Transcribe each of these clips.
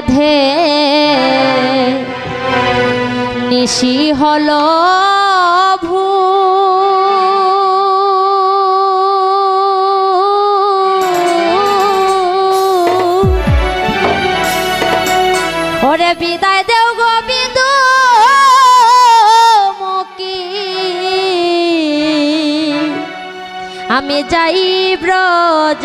রাধে। নিশি হল ভূ। বিদায় আমি যাই ব্রজ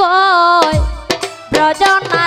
কয় ব্রজনা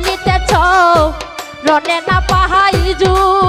চলিতেছ রনে না পাহাই জুর